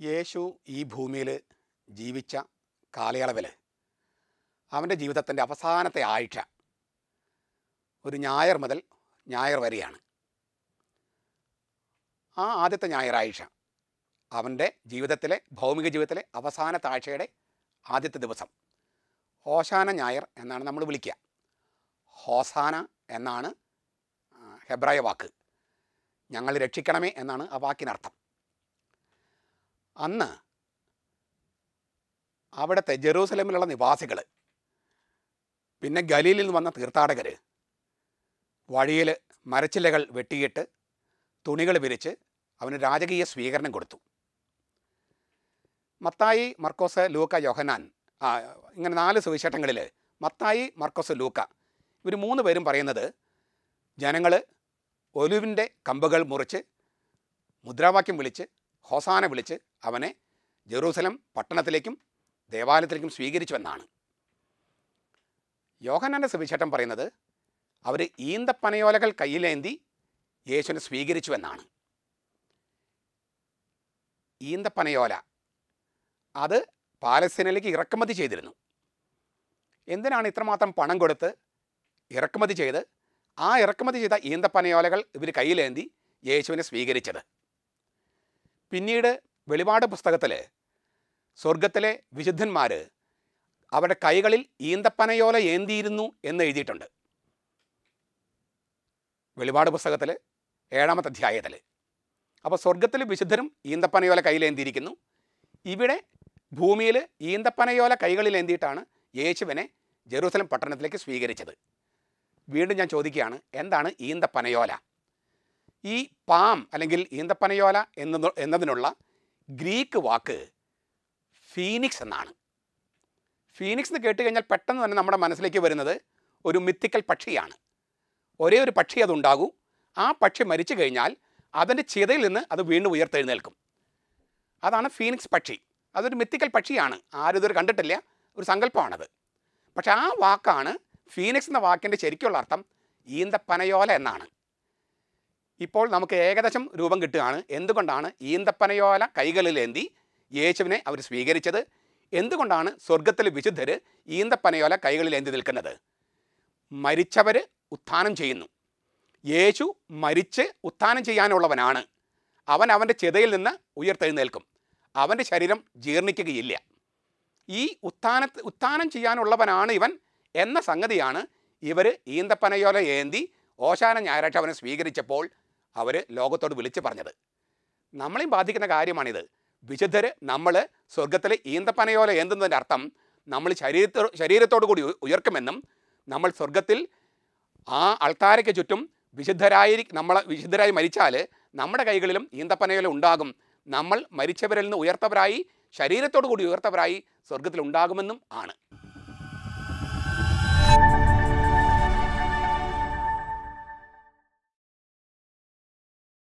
യേശു ഈ ഭൂമിയിൽ ജീവിച്ച കാലയളവിൽ അവന്റെ ജീവിതത്തിന്റെ അവസാനത്തെ ആഴ്ച ഒരു ഞായർ മുതൽ ഞായർ വരെയാണ്. ആ ആദ്യത്തെ ഞായറാഴ്ച അവന്റെ ജീവിതത്തിലെ ഭൗമിക ജീവിതത്തിലെ അവസാനത്തെ ആഴ്ചയുടെ ആദ്യത്തെ ദിവസം. ഹോശാന ഞായർ എന്നാണ് നമ്മൾ വിളിക്കുക. ഹോസാന എന്നാണ് ഹെബ്രായ വാക്ക്. ഞങ്ങൾ രക്ഷിക്കണമേ എന്നാണ് ആ വാക്കിനർത്ഥം. അന്ന് അവിടുത്തെ ജെറൂസലേമിലുള്ള നിവാസികൾ പിന്നെ ഗലീലിൽ നിന്ന് വന്ന തീർത്ഥാടകർ വഴിയിൽ മരച്ചിലകൾ വെട്ടിയിട്ട് തുണികൾ വിരിച്ച് അവന് രാജകീയ സ്വീകരണം കൊടുത്തു. മത്തായി മർക്കോസ് ലൂക്ക യോഹനാൻ ഇങ്ങനെ നാല് സുവിശേഷങ്ങളിൽ മത്തായി മർക്കോസ് ലൂക്ക ഇവർ മൂന്ന് പേരും പറയുന്നത് ജനങ്ങൾ ഒലുവിന്റെ കമ്പുകൾ മുറിച്ച് മുദ്രാവാക്യം വിളിച്ച് ഹോസാന വിളിച്ച് അവനെ ജെറൂസലം പട്ടണത്തിലേക്കും ദേവാലയത്തിലേക്കും സ്വീകരിച്ചുവെന്നാണ്. യോഹനാന്റെ സുവിശേഷം പറയുന്നത് അവർ ഈന്തപ്പനയോലകൾ കയ്യിലേന്തി യേശുവിനെ സ്വീകരിച്ചുവെന്നാണ്. ഈന്തപ്പനയോല അത് പാലസ്തീനയിലേക്ക് ഇറക്കുമതി ചെയ്തിരുന്നു. എന്തിനാണ് ഇത്രമാത്രം പണം കൊടുത്ത് ഇറക്കുമതി ചെയ്ത്? ആ ഇറക്കുമതി ചെയ്ത ഈന്തപ്പനയോലകൾ ഇവർ കയ്യിലേന്തി യേശുവിനെ സ്വീകരിച്ചത്. പിന്നീട് വെളിപാട് പുസ്തകത്തിൽ സ്വർഗത്തിലെ വിശുദ്ധന്മാർ അവരുടെ കൈകളിൽ ഈന്തപ്പനയോല ഏന്തിയിരുന്നു എന്ന് എഴുതിയിട്ടുണ്ട്. വെളിപാട് പുസ്തകത്തിൽ ഏഴാമത്തെ അധ്യായത്തിൽ അപ്പോൾ സ്വർഗത്തിൽ വിശുദ്ധരും ഈന്തപ്പനയോല കയ്യിലേന്തിയിരിക്കുന്നു ഇവിടെ ഭൂമിയിൽ ഈന്തപ്പനയോല കൈകളിൽ ഏന്തിയിട്ടാണ് യേശുവിനെ ജെറൂസലം പട്ടണത്തിലേക്ക് സ്വീകരിച്ചത്. വീണ്ടും ഞാൻ ചോദിക്കുകയാണ് എന്താണ് ഈന്തപ്പനയോല? ഈ പാം അല്ലെങ്കിൽ ഈന്തപ്പനയോല എന്ന എന്നതിനുള്ള ഗ്രീക്ക് വാക്ക് ഫീനിക്സ് എന്നാണ്. ഫീനിക്സ് എന്ന് കേട്ട് കഴിഞ്ഞാൽ പെട്ടെന്ന് തന്നെ നമ്മുടെ മനസ്സിലേക്ക് വരുന്നത് ഒരു മിത്തിക്കൽ പക്ഷിയാണ്. ഒരേ ഒരു പക്ഷി അതുണ്ടാകൂ. ആ പക്ഷി മരിച്ചു കഴിഞ്ഞാൽ അതിന്റെ ചിതയിൽ നിന്ന് അത് വീണ്ടും ഉയർത്തെഴുന്നേൽക്കും. അതാണ് ഫീനിക്സ് പക്ഷി. അതൊരു മിത്തിക്കൽ പക്ഷിയാണ്. ആരും ഇതുവരെ കണ്ടിട്ടില്ല. ഒരു സങ്കല്പമാണത്. പക്ഷെ ആ വാക്കാണ് ഫീനിക്സ് എന്ന വാക്കിന്റെ ശരിക്കുള്ള അർത്ഥം ഈന്തപ്പനയോല എന്നാണ്. ഇപ്പോൾ നമുക്ക് ഏകദേശം രൂപം കിട്ടുകയാണ്. എന്തുകൊണ്ടാണ് ഈന്തപ്പനയോല കൈകളിലേന്തി യേശുവിനെ അവർ സ്വീകരിച്ചത്? എന്തുകൊണ്ടാണ് സ്വർഗത്തിലെ വിശുദ്ധർ ഈന്തപ്പനയോല കൈകളിലേന്തി നിൽക്കുന്നത്? മരിച്ചവർ ഉത്ഥാനം ചെയ്യുന്നു. യേശു മരിച്ച് ഉത്ഥാനം ചെയ്യാനുള്ളവനാണ്. അവൻ അവന്റെ ചിതയിൽ നിന്ന് ഉയർത്തെഴുന്നേൽക്കും. അവന്റെ ശരീരം ജീർണിക്കുകയില്ല. ഈ ഉത്ഥാന ഉത്ഥാനം ചെയ്യാനുള്ളവനാണ് ഇവൻ എന്ന സംഗതിയാണ് ഇവർ ഈന്തപ്പനയോല ഏന്തി ഓശാന ഞായറാഴ്ച അവനെ സ്വീകരിച്ചപ്പോൾ അവർ ലോകത്തോട് വിളിച്ചു പറഞ്ഞത്. നമ്മളെയും ബാധിക്കുന്ന കാര്യമാണിത്. വിശുദ്ധർ നമ്മൾ സ്വർഗത്തിലെ ഈന്തപ്പനയോല ഏന്തുന്നതിന്റെ അർത്ഥം നമ്മൾ ശരീരത്തോ ശരീരത്തോടു കൂടി ഉയർക്കുമെന്നും നമ്മൾ സ്വർഗത്തിൽ ആ അൾത്താരയ്ക്ക് ചുറ്റും വിശുദ്ധരായി നമ്മൾ വിശുദ്ധരായി മരിച്ചാൽ നമ്മുടെ കൈകളിലും ഈന്തപ്പനയോല ഉണ്ടാകും. നമ്മൾ മരിച്ചവരിൽ നിന്ന് ഉയർത്തവരായി ശരീരത്തോടു കൂടി ഉയർത്തവരായി സ്വർഗത്തിൽ ഉണ്ടാകുമെന്നും ആണ്.